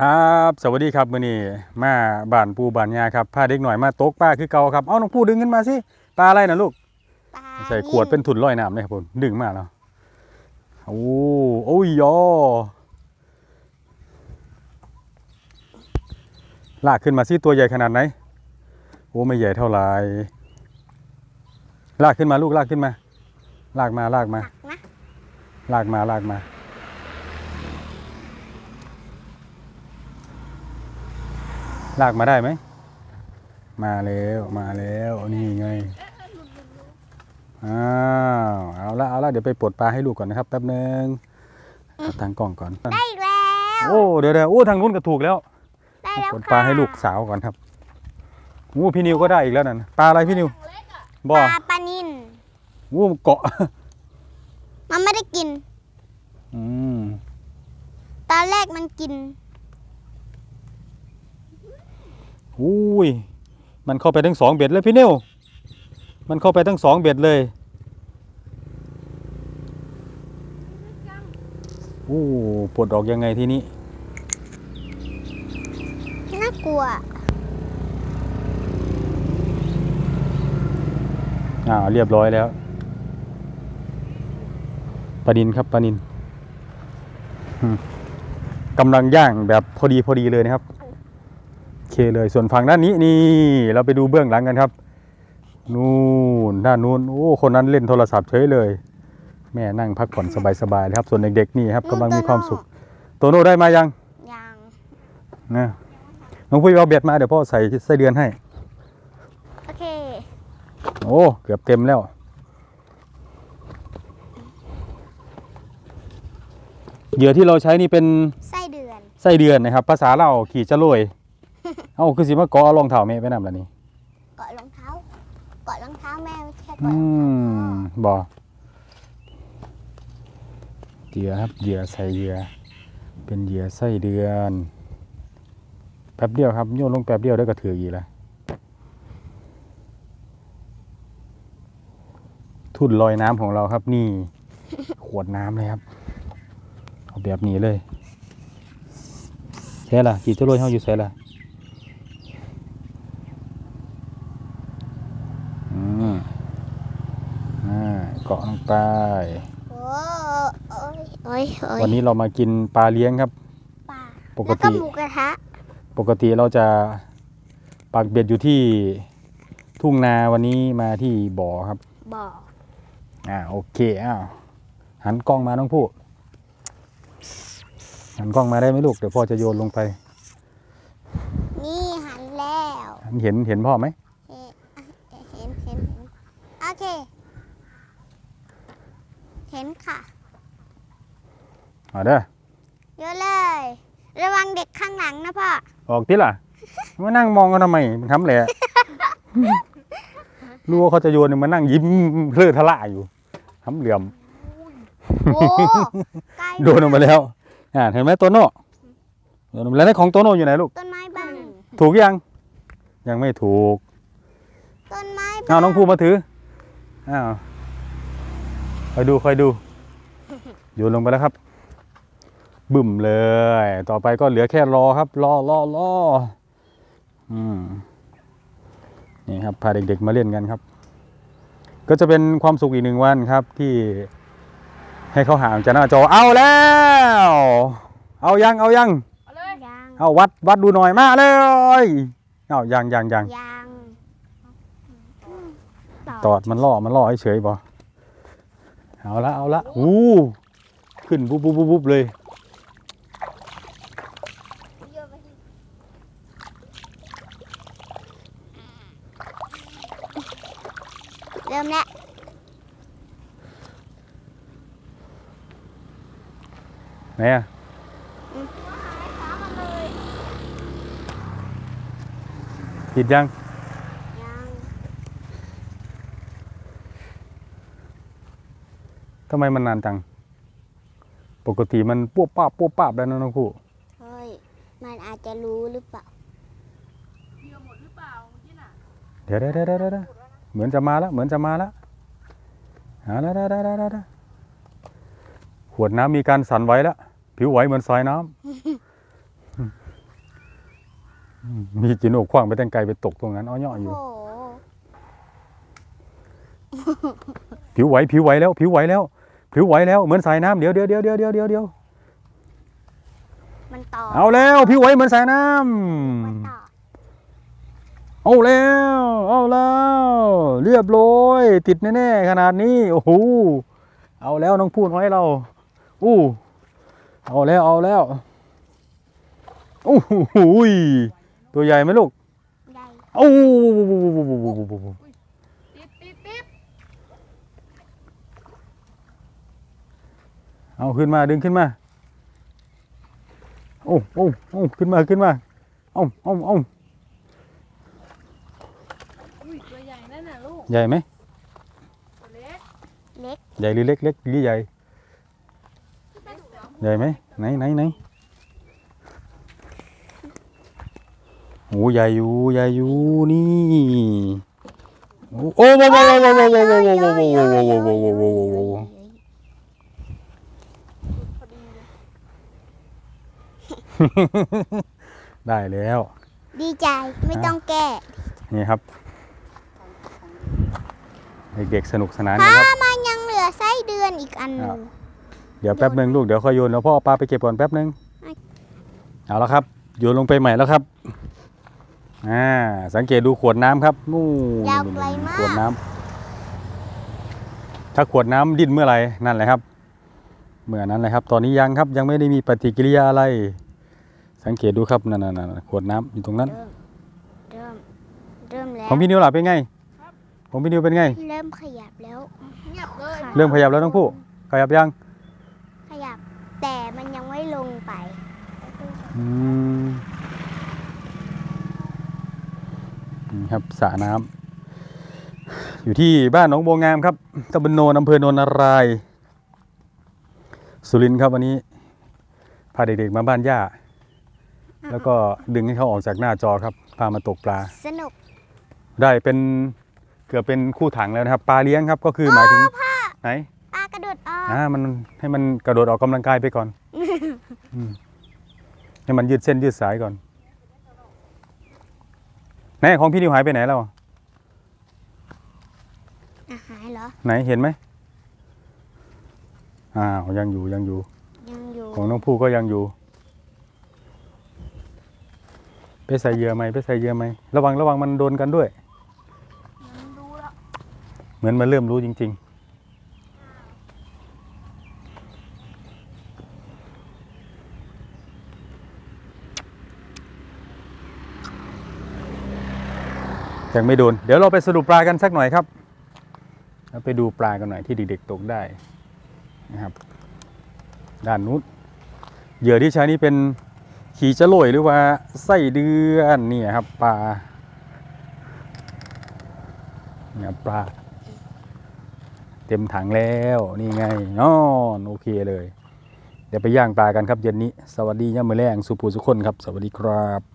ครับสวัสดีครับมื้อนี้มาบ้านปูบ้านยาครับพาเด็กหน่อยมาตกปลาคือเก่าครับเอาน้องปูดึงขึ้นมาสิปลาอะไรนะลูกปลาใส่ขวดเป็นถุนลอยน้ำเลยครับผมดึงมาแล้วโอ้โอ้ยยอลากขึ้นมาสิตัวใหญ่ขนาดไหนโอ้ไม่ใหญ่เท่าไหร่ลากขึ้นมาลูกลากขึ้นมา ลากมาลากมาหนักนะลากมาลากมา ลากมาได้ไหม มาแล้ว มาแล้ว นี่ไง อ้าว เอาละ เอาละ เดี๋ยวไปปลดปลาให้ลูกก่อนนะครับแป๊บนึงเอาทางกล้องก่อน ได้อีกแล้ว โอ้ เดี๋ยวเดี๋ยวโอ้ ทางนู้นก็ถูกแล้วได้แล้วปลดค่ะปลาให้ลูกสาวก่อนครับโอ้พี่นิวก็ได้อีกแล้วนั่น ปลาอะไรพี่นิว ปบ่ลาปลานินโอ้เกาะ มันไม่ได้กิน อืม ตอนแรกมันกิน อุ้ย มันเข้าไปทั้งสองเบ็ดเลยพี่นิวมันเข้าไปทั้งสองเบ็ดเลยโอ้ปลดออกยังไงทีนี้ น่ากลัวอ่าเรียบร้อยแล้วปลานินครับปลานินอืมกำลังย่างแบบพอดีพอดีเลยนะครับโอ เคเลยส่วนฝั่งด้านนี้นี่เราไปดูเบื้องหลังกันครับ นู่นด้านนู้นโอ้คนนั้นเล่นโทรศัพท์เฉยเลย แม่นั่งพักผ่อนสบายๆเลยครับ ส่วนเด็กๆนี่ครับกำลังมีความสุขโตโน่ได้มายังยังนะน้องพุ้ยเอาเบ็ดมาเดี๋ยวพ่อใส่ไส้เดือนให้ โอเค โอ้เกือบเต็มแล้วเหยื่อที่เราใช้นี่เป็นไส้เดือนไส้เดือนนะครับ ภาษาเราขี่จะโรย เอ้าคือสิมาเกาะเอารองเท้าแม่ไปนำแล้วนี่เกาะรองเท้าเกาะรองเท้าแม่ไม่ใช่อืเกาะรองเท้ามบ่เหยื่อครับเหยื่อใส่เหยื่อเป็นเหยื่อไส้เดือน แป๊บเดียวครับโยนลงแป๊บเดียวได้วก็ถืออีกแล้วทุ่นลอยน้ำของเราครับนี่ ขวดน้ำเลยครับ เอาแบบนี้เลยใช่ล่ะกี่จะรวยเฮาอยู่ใช่ล่ะอืมอ่าเกาะลง ไป โอ้โอ้ยโอ้ยโอ้ยวันนี้เรามากินปลาเลี้ยงครับ ปลาปกแล้วก็ติ หมูกระทะปกติเราจะปักเบ็ดอยู่ที่ทุ่งนาวันนี้มาที่บ่อครับบ่ออ่าโอเคอ้าวหันกล้องมาน้องผู้หันกล้องมาได้ไหมลูกเดี๋ยวพ่อจะโยนลงไป นี่หันแล้ว เห็นเห็นพ่อไหม เห็นเห็นเห็นเห็นโอเค เห็นค่ะ เอาเด้อเยอะเลย ระวังเด็กข้างหลังนะพ่อ ออกที่ล่ะ มานั่งมองกันทำไมมันทำแหละรู้ว่าเขาจะโยนเนี่ยมานั่งยิ้มเพลิดทะละอยู่ทำเหลี่ยม โอ้ใกล้โดนออกมาแล้วอ่าเห็นไหมโตโน่โดนออกมาแล้วแล้วของโตโน่อยู่ไหนลูก ต้นไม้บัง ถูกยัง ยังไม่ถูกต้นไม้บัเอาน้องภูมาถืออ้าวคอยดูคอยดูโยนลงไปแล้วครับ บึ่มเลย ต่อไปก็เหลือแค่รอครับ รอรอรออืมนี่ครับพาเด็กๆมาเล่นกันครับ ก็จะเป็นความสุขอีกหนึ่งวันครับที่ให้เขาห่างจากหน้าจอเอาแล้ว เอายังเอายัง ยังเอาวัดวัดดูหน่อยมาเลยเอายังยังยังยังตอดมันล่อมันล่อให้เฉยบ่เอาละเอาละอู้ขึ้นปุ๊บปุ๊บปุ๊บปุ๊บเลย เริ่มแล้วไหนอะผิดยังยังทำไมมันนานจัง ปกติมันปุ๊บป้าบปุ๊บป้าบแล้วนะน้องคู่เฮ้ย มันอาจจะรู้หรือเปล่าเดี๋ยวเดี๋ยวเดี๋ยวเดี๋ยวเดี๋ยว เหมือนจะมาแล้ว เหมือนจะมาแล้วเอาละเดี๋ยวเดี๋ยวเดี๋ยวเดี๋ยวขวดน้ำมีการสั่นไหวแล้ว ผิวไหวเหมือนสายน้ำอืมมีจิโนกคว้างไปตั้งไกลไปตกตรงนั้นอ้อเนาะโอ้อยู่โหผิวไหวผิวไหวแล้ว ผิวไหวแล้ว ผิวไหวแล้วเหมือนสายน้ำเดี๋ยวเดี๋ยวเดี๋ยวเดี๋ยวเดี๋ยวเดี๋ยวเดี๋ยวมันต่อเอาแล้วผิวไหวเหมือนสายน้มันต่อำ เอาแล้ว เอาแล้ว เรียบร้อย ติดแน่ๆขนาดนี้ โอ้โห เอาแล้วน้องพูดไว้เรา อู้ เอาแล้ว เอาแล้วโอ้โหตัวใหญ่ไหมลูก ใหญ่โอ้ติดติดติดเอาขึ้นมาดึงขึ้นมา โอ้โอ้โอ้ขึ้นมาขึ้นมา เอาเอาเอา อุ้ยตัวใหญ่นั่นน่ะลูก ใหญ่ไหมตัวเล็กเล็กใหญ่หรือเล็กเล็กหรือใหญ่ใหญ่ไหมไหนไหนไหนโอ้ใหญ่อยู่ใหญ่อยู่นี่โอ้โอ้โว้โว้โว้โว้โว้โว้โว้โว้โว้โว้โว้โว้โว้โว้โว้โว้โว้โว้พอดีเลยได้แล้วดีใจไม่ต้องแก้นี่ครับ เด็กๆสนุกสนานถ้านะครับมันยังเหลือไส้เดือนอีกอันหนึอ้าวงเดี๋ยวแป๊บหนึ่งลูกเดี๋ยวค่อยโยนแล้วพ่อเอาปลาไปเก็บก่อนแป๊บหนึ่งอะ เอาละครับโยนลงไปใหม่แล้วครับอ่าสังเกตดูขวดน้ำครับนู่นยาวไกลมาขวดกน้ำถ้าขวดน้ำดิ้นเมื่อไหร่นั่นแหละครับเมื่อนั้นแหละครับ ตอนนี้ยังครับยังไม่ได้มีปฏิกิริยาอะไร สังเกตดูครับนั่นๆๆขวดน้ำอยู่ตรงนั้น เริ่ม เริ่ม เริ่มแล้วของพี่นิวล่ะเป็นไง ของพี่นิวเป็นไง เริ่มขยับแล้ว เงียบเลยเริ่มขยับแล้วทั้งคู่ขยับยังขยับ แต่มันยังไม่ลงไปอืมนี่ครับสระน้ำอยู่ที่บ้านหนองบัวงามครับตำบลโนนอำเภอโนนนาราย สุรินทร์ครับวันนี้พาเด็กๆมาบ้านย่า แล้วก็ดึงให้เขาออกจากหน้าจอครับ พามาตกปลา สนุก ได้เป็นเกือบเป็นคู่ถังแล้วนะครับ ปลาเลี้ยงครับก็คือหมายถึงไหนปลากระโดดออกอ่ามันให้มันกระโดดออกกำลังกายไปก่อนอืมให้มันยืดเส้นยืดสายก่อนไหนของพี่นิวหายไปไหนแล้วอะหายเหรอไหนเห็นไหมอ้าวยังอยู่ยังอยู่ ยังอยู่ ของน้องผู้ก็ยังอยู่ ไปใส่เหยื่อไหมไปใส่เหยื่อไหมระวังระวังมันโดนกันด้วยมันดูแล้ว เหมือนมันเริ่มรู้จริง ๆยังไม่โดน เดี๋ยวเราไปสรุปปลากันสักหน่อยครับแล้วไปดูปลากันหน่อยที่เด็กๆตกได้นะครับด้านนู้นเหยื่อที่ใช้นี่เป็นขีจะโรยหรือว่าไส้เดือนเนี่ยครับปลาเนี่ยปลา ต็มถังแล้วนี่ไงนอนโอเคเลย เดี๋ยวไปย่างปลากันครับเย็นนี้ สวัสดีย่ามือแรงสุภูสุคนครับ สวัสดีครับ